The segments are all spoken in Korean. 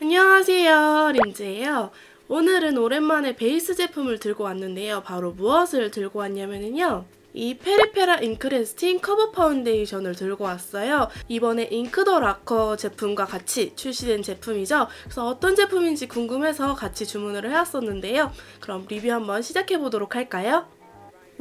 안녕하세요 린즈예요 오늘은 오랜만에 베이스 제품을 들고 왔는데요 바로 무엇을 들고 왔냐면요 이 페리페라 잉크레스팅 커버 파운데이션을 들고 왔어요. 이번에 잉크더 라커 제품과 같이 출시된 제품이죠. 그래서 어떤 제품인지 궁금해서 같이 주문을 해왔었는데요. 그럼 리뷰 한번 시작해보도록 할까요?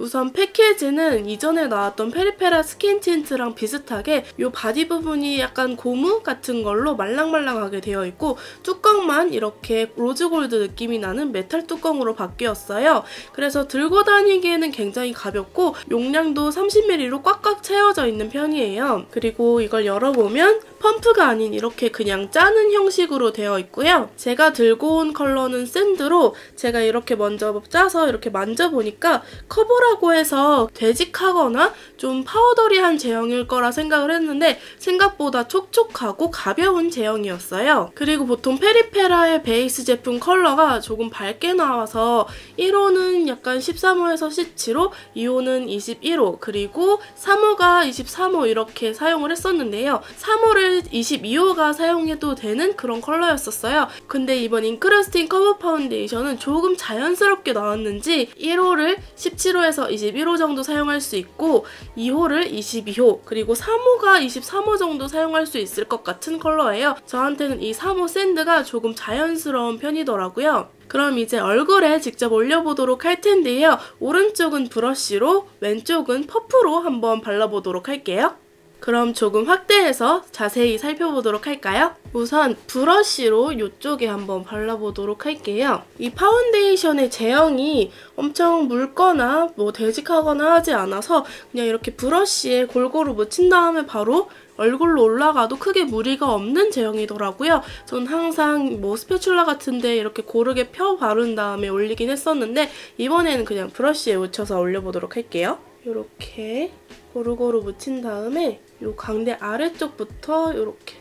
우선 패키지는 이전에 나왔던 페리페라 스킨 틴트랑 비슷하게 이 바디 부분이 약간 고무 같은 걸로 말랑말랑하게 되어 있고 뚜껑만 이렇게 로즈골드 느낌이 나는 메탈 뚜껑으로 바뀌었어요. 그래서 들고 다니기에는 굉장히 가볍고 용량도 30ml로 꽉꽉 채워져 있는 편이에요. 그리고 이걸 열어보면 펌프가 아닌 이렇게 그냥 짜는 형식으로 되어 있고요. 제가 들고 온 컬러는 샌드로 제가 이렇게 먼저 짜서 이렇게 만져보니까 커버라 컬러라고 해서 되직하거나 좀 파우더리한 제형일 거라 생각을 했는데 생각보다 촉촉하고 가벼운 제형이었어요. 그리고 보통 페리페라의 베이스 제품 컬러가 조금 밝게 나와서 1호는 약간 13호에서 17호, 2호는 21호, 그리고 3호가 23호 이렇게 사용을 했었는데요. 3호를 22호가 사용해도 되는 그런 컬러였었어요. 근데 이번 잉크러스팅 커버 파운데이션은 조금 자연스럽게 나왔는지 1호를 17호에서 21호 정도 사용할 수 있고 2호를 22호 그리고 3호가 23호 정도 사용할 수 있을 것 같은 컬러예요. 저한테는 이 3호 샌드가 조금 자연스러운 편이더라고요. 그럼 이제 얼굴에 직접 올려보도록 할 텐데요. 오른쪽은 브러쉬로 왼쪽은 퍼프로 한번 발라보도록 할게요. 그럼 조금 확대해서 자세히 살펴보도록 할까요? 우선 브러쉬로 이쪽에 한번 발라보도록 할게요. 이 파운데이션의 제형이 엄청 묽거나 뭐 되직하거나 하지 않아서 그냥 이렇게 브러쉬에 골고루 묻힌 다음에 바로 얼굴로 올라가도 크게 무리가 없는 제형이더라고요. 전 항상 뭐 스패츌라 같은데 이렇게 고르게 펴 바른 다음에 올리긴 했었는데 이번에는 그냥 브러쉬에 묻혀서 올려보도록 할게요. 이렇게 고루고루 묻힌 다음에 이 광대 아래쪽부터 이렇게.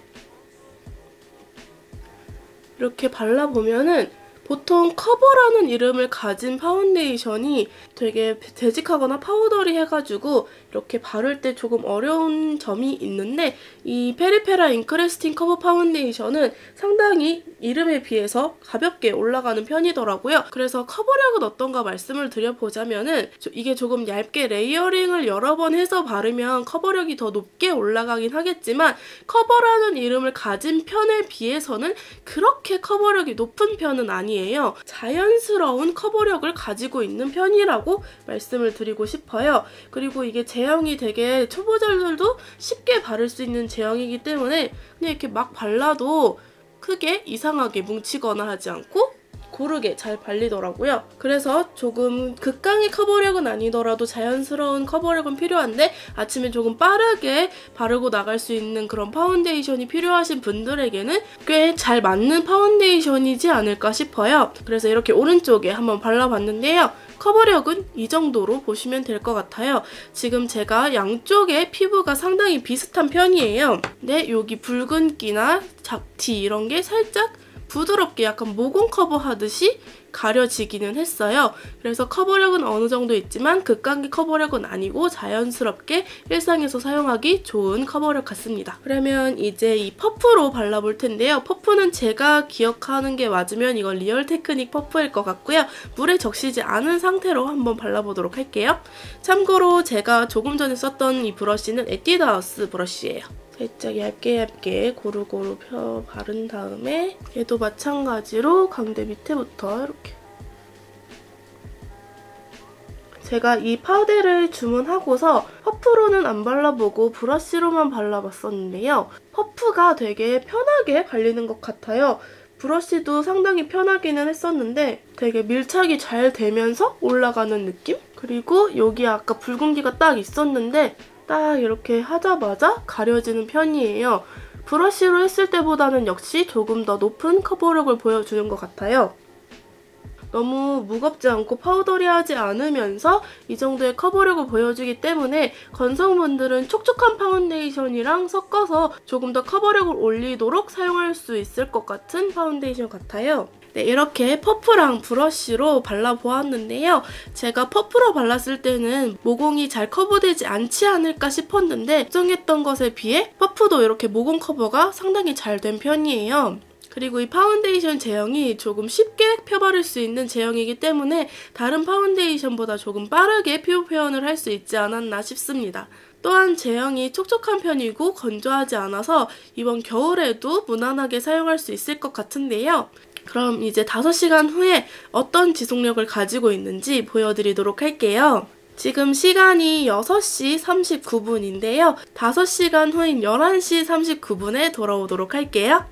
이렇게 발라보면은 보통 커버라는 이름을 가진 파운데이션이 되게 되직하거나 파우더리 해가지고 이렇게 바를 때 조금 어려운 점이 있는데 이 페리페라 잉크레스팅 커버 파운데이션은 상당히 이름에 비해서 가볍게 올라가는 편이더라고요. 그래서 커버력은 어떤가 말씀을 드려보자면은 이게 조금 얇게 레이어링을 여러 번 해서 바르면 커버력이 더 높게 올라가긴 하겠지만 커버라는 이름을 가진 편에 비해서는 그렇게 커버력이 높은 편은 아니에요. 자연스러운 커버력을 가지고 있는 편이라고 말씀을 드리고 싶어요. 그리고 이게 제형이 되게 초보자들도 쉽게 바를 수 있는 제형이기 때문에 그냥 이렇게 막 발라도 크게 이상하게 뭉치거나 하지 않고 고르게 잘 발리더라고요. 그래서 조금 극강의 커버력은 아니더라도 자연스러운 커버력은 필요한데 아침에 조금 빠르게 바르고 나갈 수 있는 그런 파운데이션이 필요하신 분들에게는 꽤 잘 맞는 파운데이션이지 않을까 싶어요. 그래서 이렇게 오른쪽에 한번 발라봤는데요. 커버력은 이 정도로 보시면 될 것 같아요. 지금 제가 양쪽의 피부가 상당히 비슷한 편이에요. 근데 여기 붉은기나 잡티 이런 게 살짝 부드럽게 약간 모공 커버하듯이 가려지기는 했어요. 그래서 커버력은 어느 정도 있지만 극강의 커버력은 아니고 자연스럽게 일상에서 사용하기 좋은 커버력 같습니다. 그러면 이제 이 퍼프로 발라볼 텐데요. 퍼프는 제가 기억하는 게 맞으면 이건 리얼 테크닉 퍼프일 것 같고요. 물에 적시지 않은 상태로 한번 발라보도록 할게요. 참고로 제가 조금 전에 썼던 이 브러쉬는 에뛰드 하우스 브러쉬예요. 살짝 얇게 얇게 고루고루 펴 바른 다음에 얘도 마찬가지로 광대 밑에부터 이렇게 제가 이 파데를 주문하고서 퍼프로는 안 발라보고 브러쉬로만 발라봤었는데요. 퍼프가 되게 편하게 발리는 것 같아요. 브러쉬도 상당히 편하기는 했었는데 되게 밀착이 잘 되면서 올라가는 느낌? 그리고 여기 아까 붉은기가 딱 있었는데 딱 이렇게 하자마자 가려지는 편이에요. 브러쉬로 했을 때보다는 역시 조금 더 높은 커버력을 보여주는 것 같아요. 너무 무겁지 않고 파우더리하지 않으면서 이 정도의 커버력을 보여주기 때문에 건성분들은 촉촉한 파운데이션이랑 섞어서 조금 더 커버력을 올리도록 사용할 수 있을 것 같은 파운데이션 같아요. 네, 이렇게 퍼프랑 브러쉬로 발라보았는데요. 제가 퍼프로 발랐을 때는 모공이 잘 커버되지 않지 않을까 싶었는데 걱정했던 것에 비해 퍼프도 이렇게 모공 커버가 상당히 잘 된 편이에요. 그리고 이 파운데이션 제형이 조금 쉽게 펴바를 수 있는 제형이기 때문에 다른 파운데이션보다 조금 빠르게 피부 표현을 할 수 있지 않았나 싶습니다. 또한 제형이 촉촉한 편이고 건조하지 않아서 이번 겨울에도 무난하게 사용할 수 있을 것 같은데요. 그럼 이제 5시간 후에 어떤 지속력을 가지고 있는지 보여드리도록 할게요. 지금 시간이 6시 39분인데요. 5시간 후인 11시 39분에 돌아오도록 할게요.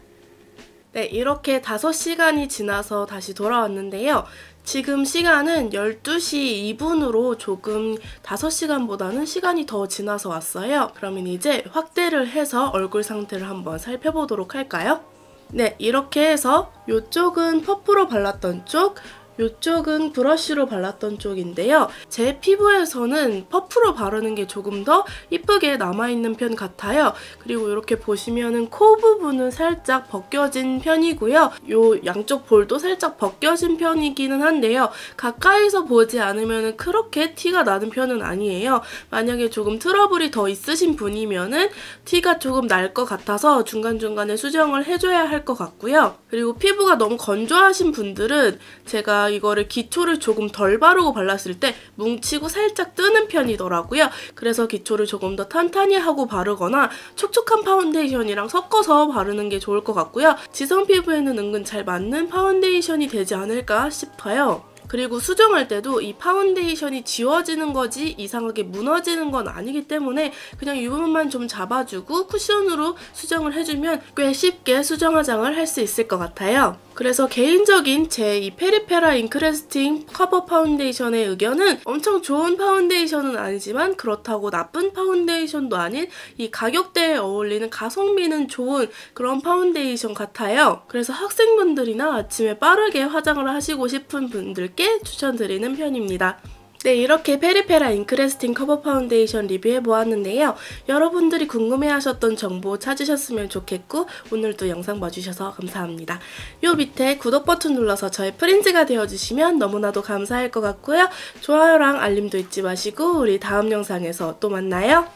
네, 이렇게 5시간이 지나서 다시 돌아왔는데요. 지금 시간은 12시 2분으로 조금 5시간보다는 시간이 더 지나서 왔어요. 그러면 이제 확대를 해서 얼굴 상태를 한번 살펴보도록 할까요? 네, 이렇게 해서 이쪽은 퍼프로 발랐던 쪽, 이쪽은 브러쉬로 발랐던 쪽인데요. 제 피부에서는 퍼프로 바르는 게 조금 더 이쁘게 남아있는 편 같아요. 그리고 이렇게 보시면은 코 부분은 살짝 벗겨진 편이고요. 요 양쪽 볼도 살짝 벗겨진 편이기는 한데요. 가까이서 보지 않으면 그렇게 티가 나는 편은 아니에요. 만약에 조금 트러블이 더 있으신 분이면은 티가 조금 날 것 같아서 중간중간에 수정을 해줘야 할 것 같고요. 그리고 피부가 너무 건조하신 분들은 제가 이거를 기초를 조금 덜 바르고 발랐을 때 뭉치고 살짝 뜨는 편이더라고요. 그래서 기초를 조금 더 탄탄히 하고 바르거나 촉촉한 파운데이션이랑 섞어서 바르는 게 좋을 것 같고요. 지성 피부에는 은근 잘 맞는 파운데이션이 되지 않을까 싶어요. 그리고 수정할 때도 이 파운데이션이 지워지는 거지 이상하게 무너지는 건 아니기 때문에 그냥 이 부분만 좀 잡아주고 쿠션으로 수정을 해주면 꽤 쉽게 수정 화장을 할 수 있을 것 같아요. 그래서 개인적인 제 이 페리페라 인크레스팅 커버 파운데이션의 의견은 엄청 좋은 파운데이션은 아니지만 그렇다고 나쁜 파운데이션도 아닌 이 가격대에 어울리는 가성비는 좋은 그런 파운데이션 같아요. 그래서 학생분들이나 아침에 빠르게 화장을 하시고 싶은 분들께 추천드리는 편입니다. 네, 이렇게 페리페라 인크레스팅 커버 파운데이션 리뷰해보았는데요. 여러분들이 궁금해하셨던 정보 찾으셨으면 좋겠고 오늘도 영상 봐주셔서 감사합니다. 요 밑에 구독 버튼 눌러서 저의 프린즈가 되어주시면 너무나도 감사할 것 같고요. 좋아요랑 알림도 잊지 마시고 우리 다음 영상에서 또 만나요.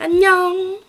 안녕!